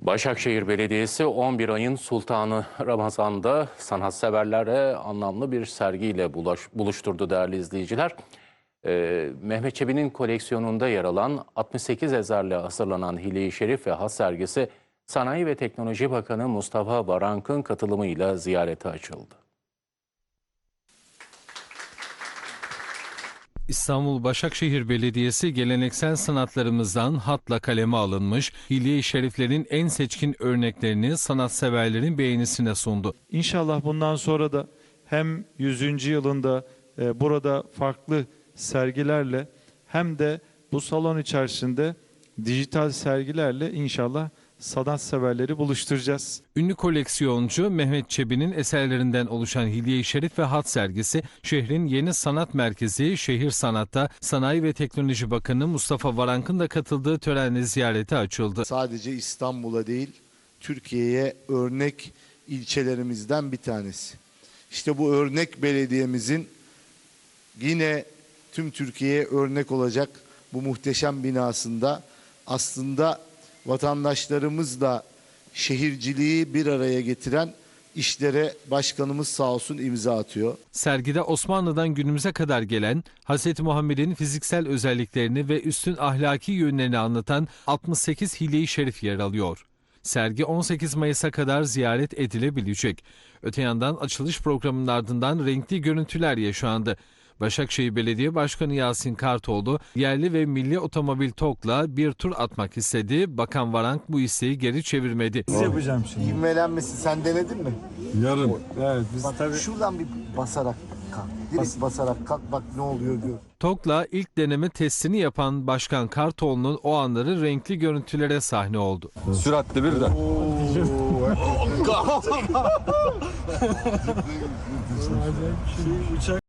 Başakşehir Belediyesi 11 ayın sultanı Ramazan'da sanatseverlere anlamlı bir sergiyle bulaş- buluşturdu değerli izleyiciler. Ee, Mehmet Çebi'nin koleksiyonunda yer alan 68 ezerle hazırlanan Hile-i Şerif ve Has sergisi Sanayi ve Teknoloji Bakanı Mustafa Varank'ın katılımıyla ziyarete açıldı. İstanbul Başakşehir Belediyesi geleneksel sanatlarımızdan hatla kaleme alınmış Hilye-i Şeriflerin en seçkin örneklerini sanatseverlerin beğenisine sundu. İnşallah bundan sonra da hem 100. yılında e, burada farklı sergilerle hem de bu salon içerisinde dijital sergilerle inşallah sanatseverleri buluşturacağız. Ünlü koleksiyoncu Mehmet Çebi'nin eserlerinden oluşan Hilye-i Şerif ve Hat sergisi şehrin yeni sanat merkezi Şehir Sanat'ta Sanayi ve Teknoloji Bakanı Mustafa Varank'ın da katıldığı törenle ziyarete açıldı. sadece İstanbul'a değil Türkiye'ye örnek ilçelerimizden bir tanesi. İşte bu örnek belediyemizin yine tüm Türkiye'ye örnek olacak bu muhteşem binasında aslında vatandaşlarımızla şehirciliği bir araya getiren işlere başkanımız sağ olsun imza atıyor. Sergide Osmanlı'dan günümüze kadar gelen Hz. Muhammed'in fiziksel özelliklerini ve üstün ahlaki yönlerini anlatan 68 hile-i şerif yer alıyor. Sergi 18 Mayıs'a kadar ziyaret edilebilecek. Öte yandan açılış programının ardından renkli görüntüler yaşandı. Başakşehir Belediye Başkanı Yasin Kartoğlu yerli ve milli otomobil TOG'la bir tur atmak istedi. Bakan Varank bu isteği geri çevirmedi. yapacağım şimdi. İvmelenmesi sen denedin mi? Yarın. Evet biz Bak tabii şuradan bir basarak kalk. Direkt basarak kalk bak ne oluyor gör. TOG'la ilk deneme testini yapan Başkan Kartoğlu'nun o anları renkli görüntülere sahne oldu. Süratli bir de.